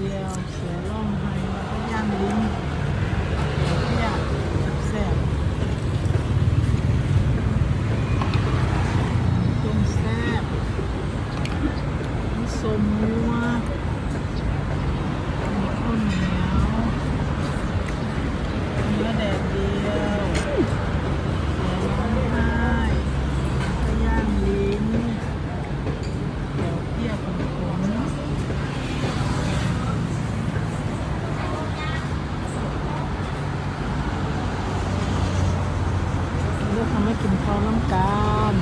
จียวเสียร่องไห้ย่างลิ้นเนี่ยแซ่บต้มแซ่บน้ำส้ม ค่ะมากินข้าวน้ำกัน